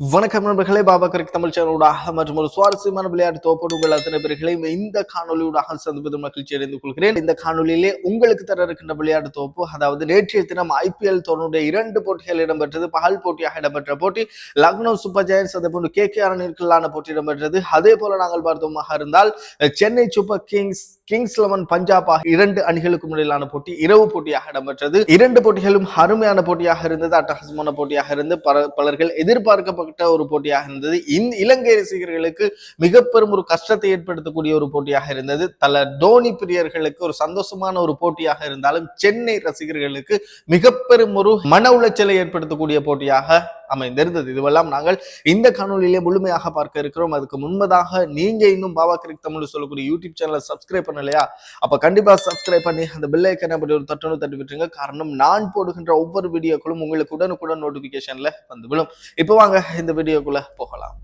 வணக்கம் நண்பர்களே பாபா கரெக்ட் தமிழ் சேனலூடாக மற்றும் ஒரு சுவாரஸ்யமான விளையாட்டு தோப்போடு உங்கள் அத்தனை பேர்களையும் இந்த காணொலியூடாக சந்திப்பது மகிழ்ச்சி அடைந்து கொள்கிறேன். இந்த காணொலியிலே உங்களுக்கு தர இருக்கின்ற விளையாட்டு தோப்பு அதாவது நேற்றைய தினம் ஐபிஎல் தொடருடைய இரண்டு போட்டிகள் இடம்பெற்றது பகல் போட்டியாக இடம்பெற்ற போட்டி லக்னோ சூப்பர் ஜெயன்ஸ் அதே போன்று கே கே அணிற்களான போட்டி இடம்பெற்றது. அதே போல நாங்கள் பார்த்தோமாக இருந்தால் Chennai Super Kings Kings Eleven Punjab ஆகிய இரண்டு அணிகளுக்கும் இடையிலான போட்டி இரவு போட்டியாக இடம்பெற்றது. இரண்டு போட்டிகளும் அருமையான போட்டியாக இருந்தது அட்டகாசமான போட்டியாக இருந்து பல- பலர்கள் எதிர்பார்க்கப்பட்ட ஒரு போட்டியாக இருந்தது. இந்த இலங்கை ரசிகர்களுக்கு மிக பெரும் ஒரு கஷ்டத்தை ஏற்படுத்தக்கூடிய ஒரு போட்டியாக இருந்தது. தல தோனி பிரியர்களுக்கு ஒரு சந்தோஷமான ஒரு போட்டியாக இருந்தாலும் சென்னை ரசிகர்களுக்கு மிக பெரும் ஒரு மன உளைச்சலை ஏற்படுத்தக்கூடிய போட்டியாக அமைந்திருந்தது. இதுவெல்லாம் நாங்கள் இந்த காணொலியிலே முழுமையாக பார்க்க இருக்கிறோம். அதுக்கு முன்பதாக நீங்க இன்னும் பாபா கிரிக் தமிழ் சொல்லக்கூடிய யூடியூப் சேனலை சப்ஸ்கிரைப் பண்ணலையா அப்ப கண்டிப்பா சப்ஸ்கிரைப் பண்ணி அந்த பெல் ஐக்கனை அப்படி ஒரு தட்டணும் தட்டி விட்டுருங்க. காரணம் நான் போடுகின்ற ஒவ்வொரு வீடியோக்களும் உங்களுக்கு உடனுக்குடன் நோட்டிபிகேஷன்ல வந்து விழும். இப்போ வாங்க இந்த வீடியோக்குள்ள போகலாம்.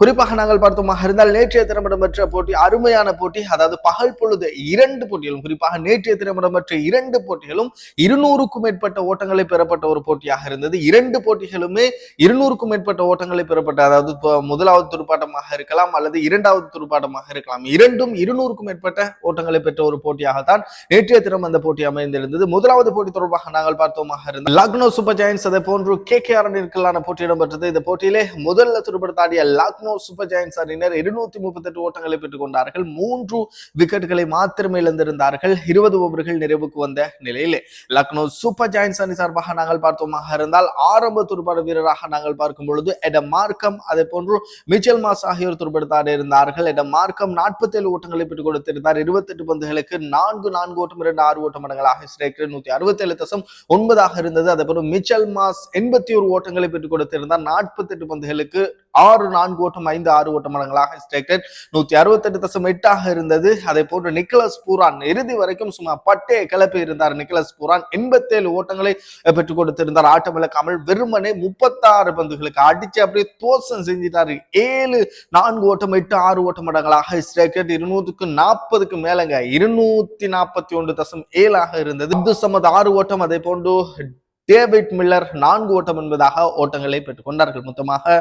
குறிப்பாக நாங்கள் பார்த்தோமாக இருந்தால் நேற்றைய தினம் இடம்பெற்ற போட்டி அருமையான போட்டி அதாவது பகல் பொழுது இரண்டு போட்டிகளும் குறிப்பாக நேற்றைய தினம் இடம்பெற்ற இரண்டு போட்டிகளும் இருநூறுக்கும் மேற்பட்ட ஓட்டங்களை பெறப்பட்ட ஒரு போட்டியாக இருந்தது. இரண்டு போட்டிகளுமே இருநூறுக்கும் மேற்பட்ட ஓட்டங்களை பெறப்பட்ட அதாவது முதலாவது துடுப்பாட்டமாக இருக்கலாம் அல்லது இரண்டாவது துடுப்பாட்டமாக இருக்கலாம். இரண்டும் இருநூறுக்கும் மேற்பட்ட ஓட்டங்களை பெற்ற ஒரு போட்டியாகத்தான் நேற்றைய தினம் அந்த போட்டி அமைந்திருந்தது. முதலாவது போட்டி தொடர்பாக நாங்கள் பார்த்தோமாக இருந்தது லக்னோ சூப்பர் ஜெயின்ஸ் அதை போன்று கே கே அணிற்களான போட்டி இடம்பெற்றது. இந்த போட்டியிலே முதல்ல துடுப்படுத்தாடிய லக்னோ சூப்பர் ஜெயின்ஸ் அணியினர் இருநூத்தி முப்பத்தெட்டு ஓட்டங்களை பெற்றுக் கொண்டார்கள் மூன்று விக்கெட்டுகளை மாத்திரமே இழந்திருந்தார்கள். இருபது ஓவர்கள் நிறைவுக்கு வந்த நிலையிலே லக்னோ சூப்பர் ஜெயின்ஸ் அணி சார்பாக நாங்கள் பார்த்தோமாக இருந்தால் ஆரம்ப துடுப்பாட வீரராக நாங்கள் பார்க்கும் பொழுது எடம் மார்க்கம் அதே போன்று மிச்சல் மாஸ் ஆகியோர் துடுப்படுத்தாட இருந்தார்கள். எடம் மார்க்கம் நாற்பத்தேழு ஓட்டங்களை பெற்றுக் கொடுத்திருந்தார். இருபத்தெட்டு பந்துகளுக்கு நான்கு நான்கு ஓட்டம் இரண்டு ஆறு ஓட்டம் மடங்களாக ஸ்ட்ரைக்கர் நூத்தி அறுபத்தேழு தசம் ஒன்பதாக இருந்தது. அதே போன்று மிச்சல் மாஸ் எண்பத்தி ஒரு ஓட்டங்களை பெற்றுக் கொடுத்திருந்தார். நாற்பத்தெட்டு பந்துகளுக்கு ஆறு நான்கு ஓட்டம் ஐந்து ஆறு ஓட்டம் மடங்களாக ஸ்ட்ரைக்கர் நூத்தி அறுபத்தெட்டு தசம் எட்டாக இருந்தது. அதை போன்று நிக்கலஸ் பூரான் இறுதி வரைக்கும் சும்மா பட்டே கிளப்பி இருந்தார் நிக்கலஸ் பூரான். எண்பத்தேழு ஓட்டங்களை பெற்றுக் கொடுத்திருந்தார். ஆட்டமிழக்காமல் வெறுமனே முப்பத்தாறு பந்துகளுக்கு அடிச்சு அப்படியே தோசம் செஞ்சிட்டாரு. ஏழு நான்கு ஓட்டம் எட்டு ஆறு ஓட்டம் மடங்களாக ஸ்ட்ரைக்கர் இருநூறுக்கு நாற்பதுக்கு மேலங்க. இருநூத்தி நாற்பத்தி ஒன்று தசம் ஏழாக இருந்தது. அப்துல் சமத் ஆறு ஓட்டம் அதை போன்று டேவிட் மில்லர் நான்கு ஓட்டம் என்பதாக ஓட்டங்களை பெற்றுக்கொண்டார்கள் மொத்தமாக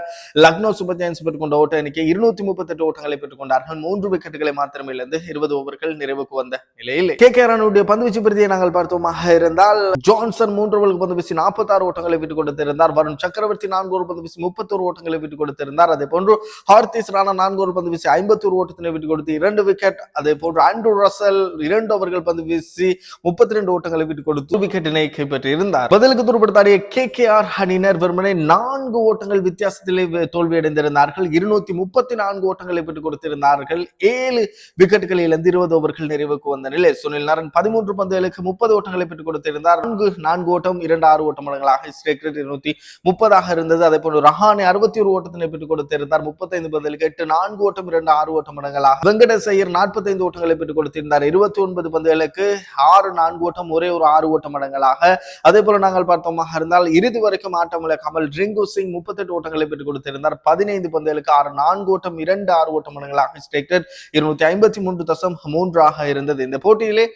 லக்னோ சூப்பர் ஜெயின்ஸ் பெற்றுக்கொண்ட ஓட்ட எண்ணிக்கை இருநூத்தி முப்பத்தெட்டு ஓட்டங்களை பெற்றுக்கொண்டார்கள் மூன்று விக்கெட்டுகளை மாத்திரமே இழந்து இருபது ஓவர்கள் நிறைவுக்கு வந்த நிலையில் கே கே ரானுடைய பந்துவீச்சு பிரதியை நாங்கள் பார்த்தோமாக இருந்தால் ஜான்சன் மூன்று ஓவருக்கு பந்து வீசி நாற்பத்தாறு ஓட்டங்களை விட்டுக் கொடுத்திருந்தார். வருண் சக்கரவர்த்தி நான்கு ஒரு பந்து வீசி முப்பத்தோரு ஓட்டங்களை விட்டுக் கொடுத்திருந்தார். அதே போன்று ஹார்திஸ் ராணா நான்கு ஓவர் பந்து வீசி ஐம்பத்தோரு ஓட்டத்தினை விட்டுக் கொடுத்து இரண்டு விக்கெட். அதே போன்று ஆண்ட்ரூ ரசல் இரண்டு ஓவர்கள் பந்து வீசி முப்பத்தி ரெண்டு ஓட்டங்களை விட்டுக் கொடுத்து விக்கெட்டினை கைப்பற்றியிருந்தார். பதில் பதிலுக்கு துருப்படுத்தாடிய கே கே ஆர் அணியினர் வெறுமனே நான்கு ஓட்டங்கள் வித்தியாசத்திலே தோல்வியடைந்திருந்தார்கள். இருநூத்தி முப்பத்தி நான்கு ஓட்டங்களை பெற்றுக் கொடுத்திருந்தார்கள். ஏழு விக்கெட்டுகளை இழந்து இருபது ஓவர்கள் நிறைவுக்கு வந்த நிலை. சுனில் நரன் பதிமூன்று பந்துகளுக்கு முப்பது ஓட்டங்களை பெற்றுக் கொடுத்திருந்தார். நான்கு நான்கு ஓட்டம் இரண்டு ஆறு ஓட்டம் மடங்களாக ஸ்ட்ரைக்கர் இருநூத்தி முப்பதாக இருந்தது. அதே போன்று ரஹானி அறுபத்தி ஒரு ஓட்டத்தினை பெற்றுக் கொடுத்திருந்தார். முப்பத்தைந்து பந்துகளுக்கு எட்டு நான்கு ஓட்டம் இரண்டு ஆறு ஓட்டம் மடங்களாக வெங்கடேஷ் நாற்பத்தைந்து ஓட்டங்களை பெற்றுக் கொடுத்திருந்தார். இருபத்தி ஒன்பது பந்துகளுக்கு ஆறு நான்கு ஓட்டம் ஒரே ஒரு ஆறு ஓட்டம் மடங்களாக அதே போல நாங்கள் பார்த்தோமாக இருந்தால் இறுதி வரைக்கும் ஆட்டமில்ல கமல் ரிங்கு சிங் முப்பத்தெட்டு ஓட்டங்களை பெற்றுக் கொடுத்திருந்தார். பதினைந்து பந்துகளுக்கு ஆறு நான்கு ஓட்டம் இரண்டு ஆறு ஓட்டம் மடங்களாக ஸ்ட்ரைக்கர் இருநூத்தி ஐம்பத்தி மூன்று தசம் மூன்றாக இருந்தது. இந்த போட்டியிலே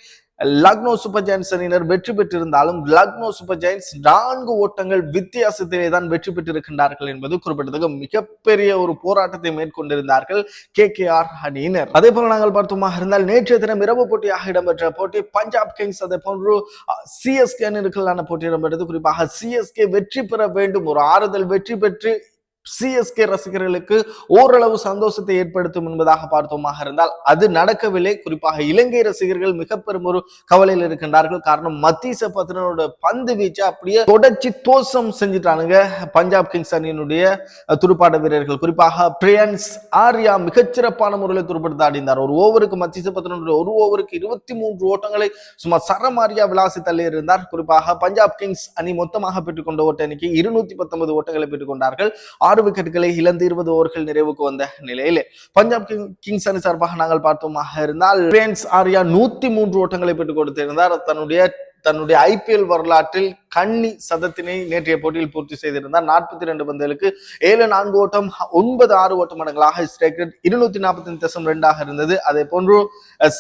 லக்னோ சூப்பர் ஜெயின்ஸ் அணியினர் வெற்றி பெற்றிருந்தாலும் லக்னோ சூப்பர் ஜெயின்ஸ் நான்கு ஓட்டங்கள் வித்தியாசத்திலே தான் வெற்றி பெற்றிருக்கின்றார்கள் என்பது குறிப்பிட்டதற்கு மிகப்பெரிய ஒரு போராட்டத்தை மேற்கொண்டிருந்தார்கள் கே கே ஆர் அணியினர். அதே போல நாங்கள் பார்த்தோமாக இருந்தால் நேற்றைய தினம் இரவு போட்டியாக இடம்பெற்ற போட்டி பஞ்சாப் கிங்ஸ் அதே போன்று சிஎஸ்கே அணிகளுக்கான போட்டி இடம்பெற்றது. குறிப்பாக சிஎஸ்கே வெற்றி பெற வேண்டும். ஒரு ஆறுதல் வெற்றி பெற்று சிஎஸ்கே ரசிகர்களுக்கு ஓரளவு சந்தோஷத்தை ஏற்படுத்தும் என்பதாக பார்த்தோமாக இருந்தால் அது நடக்கவில்லை. குறிப்பாக இலங்கை ரசிகர்கள் மிக பெரும் ஒரு கவலையில் இருக்கின்றார்கள். காரணம் மத்தீச பத்திரனோட பந்து வீச்சை அப்படியே தொடர்ச்சி தோசம் செஞ்சுட்டானுங்க பஞ்சாப் கிங்ஸ் அணியினுடைய துடுப்பாட்ட வீரர்கள். குறிப்பாக பிரியன்ஸ் ஆர்யா மிகச்சிறப்பான முறையில் துடுப்படுத்த ஆடினார். ஒரு ஓவருக்கு மத்தீச பத்திரனுடைய ஒரு ஓவருக்கு இருபத்தி மூன்று ஓட்டங்களை சுமார் சரமாரியா விளாசி தள்ளி இருந்தார் குறிப்பாக பஞ்சாப் கிங்ஸ் அணி மொத்தமாக பெற்றுக்கொண்ட ஓட்ட அணிக்கு இருநூத்தி பத்தொன்பது ஓட்டங்களை பெற்றுக்கொண்டார்கள். ஆறு விக்கெட்டுகளை இழந்து இருபது ஓவர்கள் நிறைவுக்கு வந்த நிலையில் பஞ்சாப் கிங்- கிங்ஸ் அணி சார்பாக நாங்கள் பார்த்தோமாக இருந்தால் பிரியன்ஸ் ஆர்யா நூத்தி மூன்று ஓட்டங்களை பெற்றுக் கொடுத்திருந்தார். தன்னுடைய தன்னுடைய ஐபிஎல் வரலாற்றில் கன்னி சதத்தினை நேற்றைய போட்டியில் பூர்த்தி செய்திருந்தார். நாற்பத்தி ரெண்டு பந்துகளுக்கு ஏழு நான்கு ஓட்டம் ஒன்பது ஆறு ஓட்டம் மடங்களாக ஸ்ட்ரைக் ரேட் இருநூத்தி நாற்பத்தி தசம் ரெண்டாக இருந்தது. அதே போன்று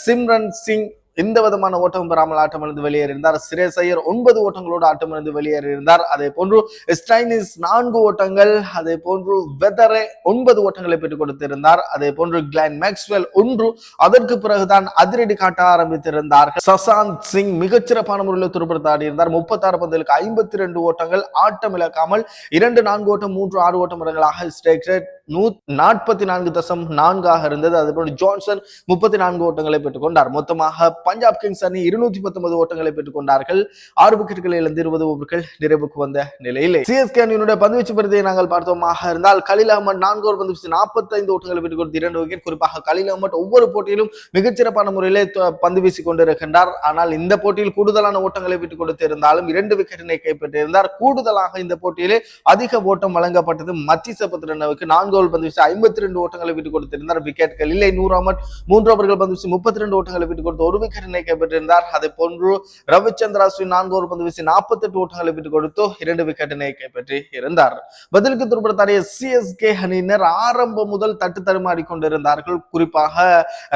சிம்ரன் சிங் எந்த விதமான ஓட்டமும் பெறாமல் ஆட்டமிழந்து வெளியேறியிருந்தார். சிரேஸ் ஐயர் ஒன்பது ஓட்டங்களோடு ஆட்டமிழந்து வெளியேறியிருந்தார். அதே போன்று ஸ்டைனிஸ் நான்கு ஓட்டங்கள் அதே போன்று வெதரே ஒன்பது ஓட்டங்களை பெற்றுக் கொடுத்திருந்தார். அதே போன்று கிளான் மேக்ஸ்வெல் ஒன்று அதற்கு பிறகுதான் அதிரடி காட்ட ஆரம்பித்திருந்தார் சசாந்த் சிங் மிகச்சிறப்பான முறையில் துருப்படுத்த இருந்தார் முப்பத்தாறு பந்தலுக்கு ஐம்பத்தி ரெண்டு ஓட்டங்கள் ஆட்டம் இழக்காமல் இரண்டு நான்கு ஓட்டம் மூன்று ஆறு ஓட்டம் இடங்களாக ஸ்ட்ரைக் ரேட் நூ நாற்பத்தி நான்கு தசம் நான்காக இருந்தது. அதுபோல் ஜான்சன் முப்பத்தி நான்கு ஓட்டங்களை பெற்றுக் கொண்டார். மொத்தமாக பஞ்சாப் கிங்ஸ் அணி இருநூத்தி பத்தொன்பது ஓட்டங்களை பெற்றுக் கொண்டார்கள். ஆறு விக்கெட்டுகளை இழந்து இருபது ஓவர்கள் நிறைவுக்கு வந்த நிலையில். சிஎஸ்கே அணியினுடைய பந்துவீச்சு பிரதியை நாங்கள் பார்த்தோமாக இருந்தால் கலில் அகமது நான்கு ஓவர் பந்துவீச்சு நாற்பத்தைந்து ஓட்டங்களை பெற்றுக் கொடுத்து இரண்டு விக்கெட் குறிப்பாக கலில் அகமது ஒவ்வொரு போட்டியிலும் மிகச்சிறப்பான முறையிலே பந்து வீசி கொண்டிருக்கின்றார். ஆனால் இந்த போட்டியில் கூடுதலான ஓட்டங்களை விட்டுக் கொடுத்திருந்தாலும் இரண்டு விக்கெட்டினை கைப்பற்றியிருந்தார் கூடுதலாக இந்த போட்டியிலே அதிக ஓட்டம் வழங்கப்பட்டது மத்தி சபத்ரனவுக்கு நான்கு ஓவர் பந்து வீசி ஐம்பத்தி ரெண்டு ஓட்டங்களை விட்டுக் கொடுத்திருந்தார். விக்கெட்கள் இல்லை நூறு அகமட் மூன்று ஓவர்கள் பந்து வீசி முப்பத்தி ரெண்டு ஓட்டங்களை விட்டுக் கொடுத்து ஒரு விக்கெட்டினை கைப்பற்றியிருந்தார் அதே போன்று ரவிச்சந்திர அஸ்வின் நான்கு ஓவர் பந்து வீசி நாற்பத்தி எட்டு ஓட்டங்களை விட்டுக் கொடுத்து இரண்டு விக்கெட்டினை கைப்பற்றி இருந்தார். பதிலுக்கு துருப்படுத்தாடிய சிஎஸ்கே அணியினர் ஆரம்பம் முதல் தட்டு தடுமாறி கொண்டிருந்தார்கள். குறிப்பாக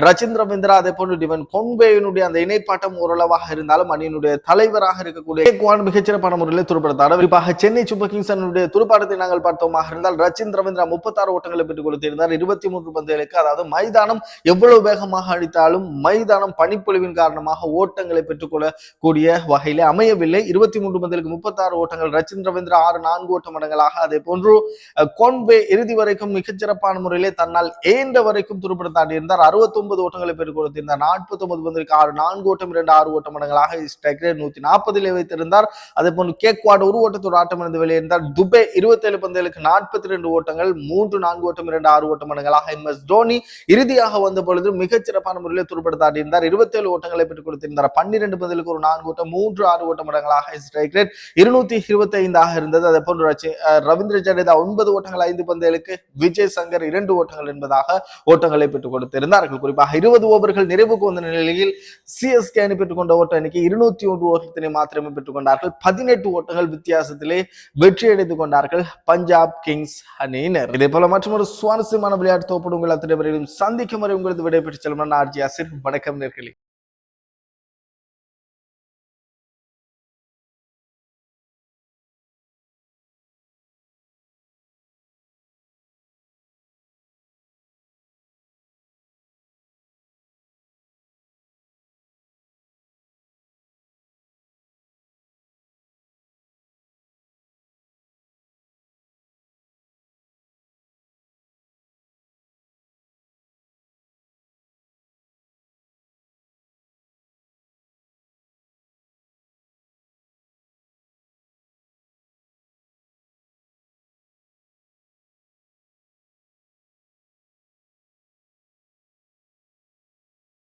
ரச்சின் ரவீந்திரா அதே போன்று டிவன் கொன்பேயினுடைய அந்த இணைப்பாட்டம் ஓரளவாக இருந்தாலும் அணியினுடைய தலைவராக இருக்கக்கூடிய குவான் மிகச்சிறப்பான முறையில் துருப்படுத்தார் குறிப்பாக சென்னை சூப்பர் கிங்ஸ் அணியுடைய துடுப்பாட்டத்தை நாங்கள் பார்த்தோமாக இருந்தால் ரச்சின் ரவீந்திரா முப்பத்தாறு ஓட்டங்களை பெற்றுக் கொடுத்திருந்தார். இருபத்தி மூன்று பந்துகளுக்கு அதாவது மைதானம் எவ்வளவு வேகமாக அடித்தாலும் மைதானம் பனிப்பொழிவின் காரணமாக ஓட்டங்களை பெற்றுக்கொள்ளக்கூடிய வகையிலே அமையவில்லை. இருபத்தி மூன்று பந்தலுக்கு முப்பத்தாறு ஓட்டங்கள் ரச்சின் ரவீந்திரா ஆறு நான்கு ஓட்ட மடங்களாக அதே போன்று கோன்வே இறுதி வரைக்கும் மிகச்சிறப்பான முறையிலே தன்னால் ஏந்த வரைக்கும் துருப்படுத்தாடி இருந்தார் அறுபத்தி ஒன்பது ஓட்டங்களை பெற்றுக் கொடுத்திருந்தார். நாற்பத்தி ஒன்பது பந்தலுக்கு ஆறு நான்கு ஓட்டம் இரண்டு ஆறு ஓட்ட மடங்களாக ஸ்ட்ரைக் ரேட் நூத்தி நாற்பதிலே வைத்திருந்தார். அதே போன்று கேக்வாட் ஒரு ஓட்டத்தோடு ஆட்டம் இருந்து வெளியிருந்தார் துபே இருபத்தி ஏழு பந்தலுக்கு நாற்பத்தி ரெண்டு ஓட்டங்கள் மூன்று நான்கு ஓட்டம் இரண்டு ஆறு ஓட்ட மடங்களாக எம் எஸ் தோனி இறுதியாக வந்த பொழுது மிகச்சிறப்பான முறையில் துருப்படுத்தாடி இருந்தார் இருபத்தி ஏழு ஓட்டங்களை பெற்றுக் கொடுத்திருந்தார். பன்னிரண்டு பதிலுக்கு ஒரு நான்கு ஓட்டம் மூன்று ஆறு ஓட்ட மடங்களாக ஸ்ட்ரைக் ரேட் இருநூத்தி இருபத்தி ஐந்தாக இருந்தது. அதே போன்று ரவீந்திர ஜடேஜா ஒன்பது ஓட்டங்கள் ஐந்து பந்தயலுக்கு விஜய் சங்கர் இரண்டு ஓட்டங்கள் என்பதாக ஓட்டங்களை பெற்றுக் கொடுத்திருந்தார்கள். குறிப்பாக இருபது ஓவர்கள் நிறைவுக்கு வந்த நிலையில் சிஎஸ்கே அணி பெற்றுக் கொண்ட ஓட்ட எண்ணிக்கை இருநூத்தி ஒன்று ஓட்டத்தினை மாத்திரமே பெற்றுக் கொண்டார்கள். பதினெட்டு ஓட்டங்கள் வித்தியாசத்திலே வெற்றி அடைந்து கொண்டார்கள் பஞ்சாப் கிங்ஸ் அணியினர். இதே போல மற்றொரு சுவாரஸ்யமான விளையாட்டு தோப்படும் உங்கள் அத்தனை பேரையும் சந்திக்கும் வரை உங்களது விடைபெற்று செல்வன் ஆர்ஜி அசிர் வணக்கம் நேர்களே.